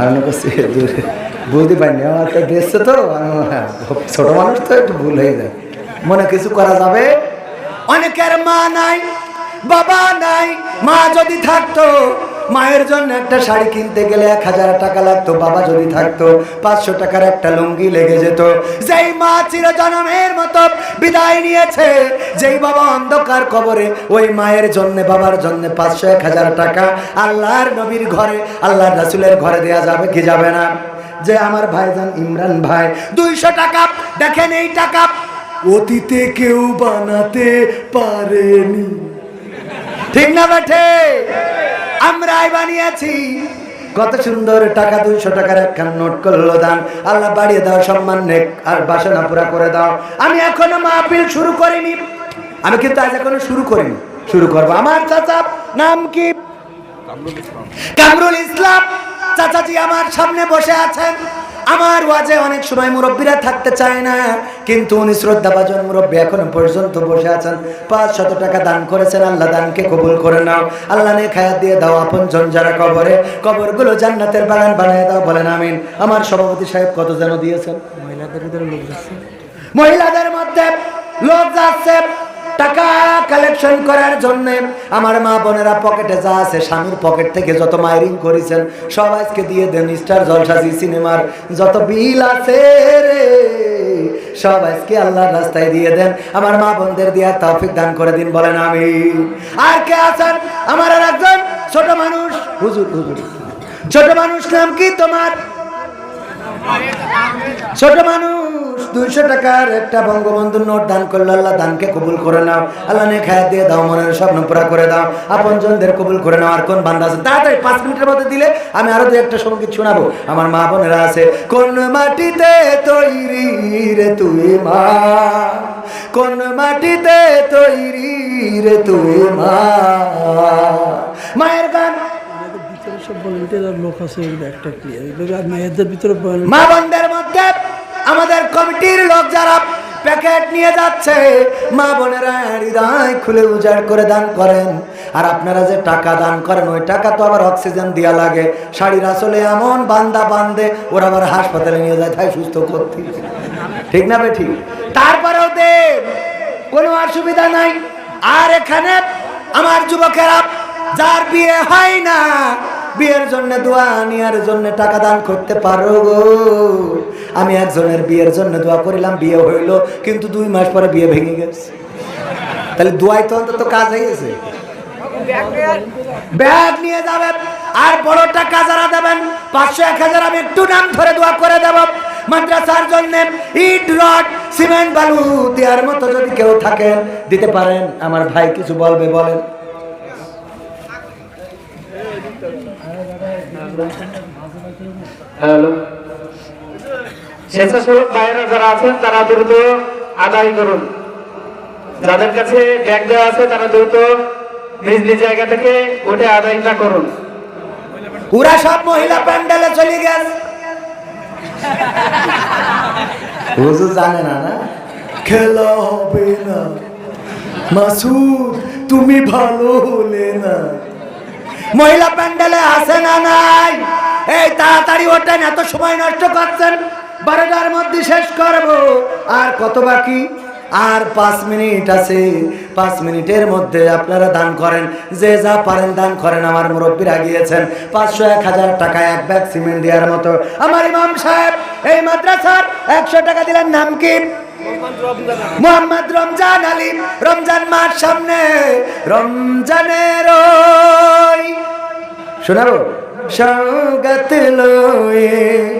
আমি করছি বুঝতে পারিনি আমার তো দেখছে তো ছোট মানুষ তো একটু ভুল হয়ে যায় মনে কিছু করা যাবে অনেকের মা নাই বাবা নাই মা যদি থাকতো মায়ের জন্য একটা শাড়ি কিনতে গেলে এক হাজার টাকা লাগতো, বাবা যদি থাকতো, পাঁচশো টাকার একটা লুঙ্গি লেগে যেত। যেই মা চিরজনমের মতো বিদায় নিয়েছে, যেই বাবা অন্ধকার কবরে, ওই মায়ের জন্য, বাবার জন্য পাঁচশো, এক হাজার টাকা আল্লাহর নবীর ঘরে, আল্লাহর রাসুলের ঘরে দেয়া যাবে, কি যাবে না? যে আমার ভাইজান ইমরান ভাই, দুইশো টাকা, দেখেন এই টাকা অতীতে কেউ বানাতে পারেনি। ঠিক না, বেঠে? আমরাই বানিয়েছি। কত সুন্দর টাকা, দুইশো টাকার একখান নোট করল দান। আল্লাহ বাড়িয়ে দাও, সম্মান নেক, আর বাসনা পুরা করে দাও। আমি এখনও মাহফিল শুরু করিনি। আমি কিন্তু আজ এখনও শুরু করিনি। শুরু করব। আমার চাচা, নাম কি? কামরুল ইসলাম। চাচাজি আমার সামনে বসে আছেন। আমার ওয়াজে অনেক সময় মুরব্বীরা থাকতে চায় না কিন্তু উনি শ্রদ্ধাভাজন মুরব্বী এখনও পর্যন্ত বসে আছেন। পাঁচ শত টাকা দান করেছেন আল্লাহ দানকে কবুল করে নাও। আল্লাহ নে খায়াত দিয়ে দাও আপন জন যারা কবরে। কবরগুলো জান্নাতের বাগান বানিয়ে দাও বলেন আমিন। আমার সভাপতি সাহেব কত যেন দিয়েছেন? মহিলাদের মধ্যে লোক যাচ্ছে। টাকা কালেকশন করার জন্য আমার মা বোনেরা পকেটে যা আছে স্বামীর পকেট থেকে যত মাইরিং করেছেন, সব আজকে দিয়ে দেন স্টার জলসাজি সিনেমার যত বিল আছে রে, সব আজকে আল্লাহর রাস্তায় দিয়ে দেন। আমার মা বোনদের দিয়া তৌফিক দান করে দিন, বলেন আমি আর কে আছেন? আমার আর একজন ছোট মানুষ। হুজুর হুজুর। ছোট মানুষ নাম কি তোমার? ছোট মানুষ, দুইশো টাকার একটা বঙ্গবন্ধুর নোট দান করল, আল্লাহ দানকে কবুল করে নাও। আল্লাহ খায় দিয়ে দাও, মনের স্বপ্ন পুরা করে দাও। কবুল করে নাও, আর কোন আছে? তাড়াতাড়ি পাঁচ মিনিটের মধ্যে দিলে আমি আরও দু একটা সংগীত শোনাবো। আমার মা বোনেরা আছে, কোন মাটিতে তৈরি রে তুই মা? কোন মাটিতে তৈরি রে তুই মা? মায়ের গান আমাদের কমিটির লোক যারা প্যাকেট নিয়ে যাচ্ছে, মা বোনেরা হৃদয় খুলে উজাড় করে দান করেন। আর আপনারা যে টাকা দান করেন, ওই টাকা তো আবার অক্সিজেন দেওয়া লাগে। শাড়ির আসলে এমন বান্দা বান্ধে ওরা আবার হাসপাতালে নিয়ে যায়, তাই সুস্থ করতে। ঠিক না বে ঠিক তারপরেও দেব, কোনো অসুবিধা নাই। আর এখানে আমার যুবকেরা, যার বিয়ে হয় না বিয়ের জন্য দোয়া নেওয়ার জন্য টাকা দান করতে পারো গো। আমি একজনের বিয়ের জন্য দোয়া করিলাম, বিয়ে হইল, কিন্তু দুই মাস পরে বিয়ে ভেঙে গেছে। তাহলে দোয়াই তো অন্তত কাজ হয়ে গেছে। ব্যাগ নিয়ে যাবেন, আর বড় টাকা যারা দেবেন, পাঁচশো এক হাজার আমি একটু নাম ধরে দোয়া করে দেব। মাদ্রাসার জন্য ইট, রড, সিমেন্ট, বালু দেওয়ার মতো যদি কেউ থাকেন, দিতে পারেন। আমার ভাই কিছু বলবে, বলেন। হ্যালো। স্বেচ্ছাসেবক ভাইয়েরা যারা আছেন তারা দ্রুত আদায় করুন। যাদের কাছে ব্যাগ দেওয়া আছে তারা দ্রুত নিজ নিজ জায়গা থেকে উঠে আদায়টা করুন। ওরা সব মহিলা প্যান্ডেলে চলে গেছে হুজুর জানে না না? খেলা হবে না। মাসুদ তুমি ভালো হলে না। মহিলা প্যান্ডেলে আসে না নাই? এই তাড়াতাড়ি ওঠেন, এত সময় নষ্ট করছেন। বারোটার মধ্যে শেষ করব। আর কত বাকি? আর পাঁচ মিনিট আছে। পাঁচ মিনিটের মধ্যে আপনারা দান করেন। যে যা পারেন দান করেন, আমার মুরব্বীরা গিয়েছেন। পাঁচশো এক হাজার টাকা এক ব্যাগ সিমেন্ট দেওয়ার মতো। আমার ইমাম সাহেব, এই মাদ্রাসার একশো টাকা দিলেন নাম কি? মোহাম্মদ রমজান আলী। রমজান মাস সামনে। রমজানের শোনাবো? সৌগত লয়ে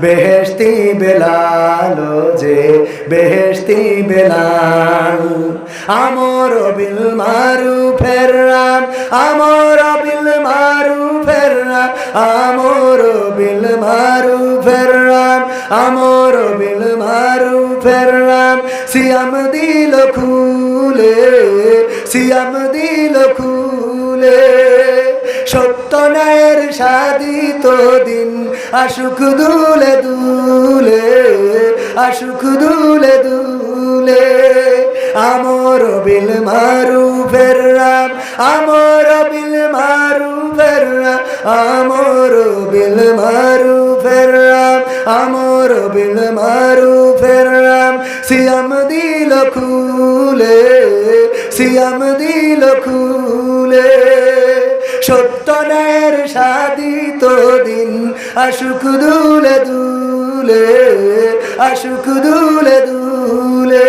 বেহেশতি বেলাল যে বেহেশতি বেলাল। আমর বিল মারুফের রাম, আমর বিল মারুফের আমর বিল মারু ফেরাম আমর বিল মারু ফেরাম সিয়াম দিল খুলে, সিয়াম দিল খুলে। সত্য ন্যায়ের সাদিত দিন আশুক দুলে দুলে আশুক দুলে দুলে। আমর বিল মারু ফেরাম আমর বিল মারু ফেরাম আমর বিল মারু ফেরাম আমর বিল মারু ফেরাম সিয়াম দিল খুলে, সিয়াম দিল খুলে। সাদিত দিন আশুক দুলে দুলে আশুক দুলে দুলে।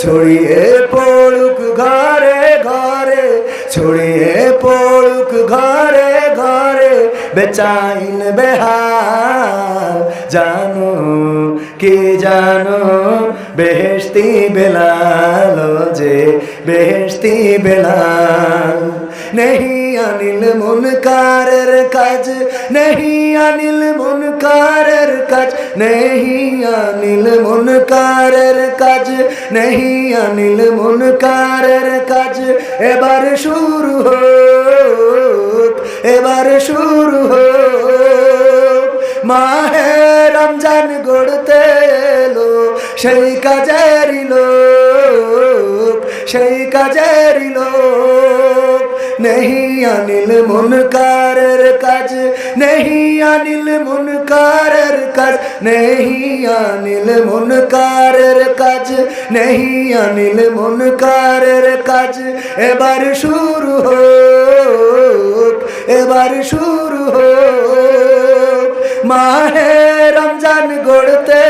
ছড়িয়ে পড়ুক ঘরে ঘরে, ছড়িয়ে পড়ুক ঘরে ঘরে। বেচাইন বেহাল, জানো কি জানো? বেহেস্তি বেলাল যে বেহেস্তি বেলাল। নেহি আনিল মুনকারের কাজ, নেহি আনিল মুনকারের কাজ, নেহি আনিল মুনকারের কাজ, নেহি আনিল মুনকারের কাজ। এবার শুরু হো এবার শুরু হো মাহে রমজান গড়তে সেই কাজেরই লোক, সেই কাজেরই লোক। নেহি আনিল মুনকারের কাজ, নেহি আনিল মুনকারের কাজ, নেহি আনিল মুনকারের কাজ, নেহি আনিল মুনকারের কাজ। এবার শুরু হোক, এবার শুরু হোক। মাহে রমজান গড়তে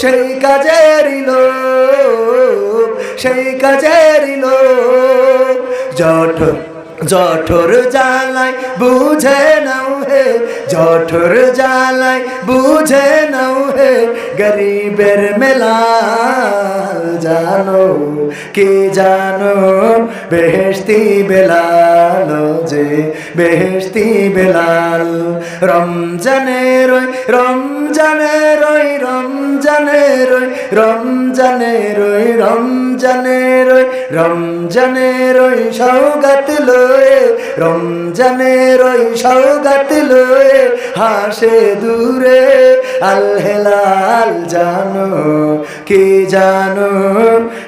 সেই কাজের লোক সেই কাজের লোক জঠর জঠর জালাই বুঝে নাও হে জঠর জ্বালাই বুঝে নাও হে গরিবের মেলা জানো কি জানো বেহেস্তি বেলাল যে বেহেস্তি বেলাল রমজানে রই রমজানে রই রমজানে রই রমজানে রই রমজানে রই রমজানে রই সৌগাত লয়ে রমজানে রই সৌগাত হাসে দূরে আলহেলাল জানো কি জানো?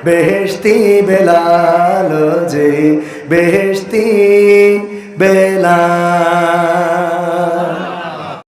বেহেস্তি বেলাল যে বেহেস্তি বেলাল।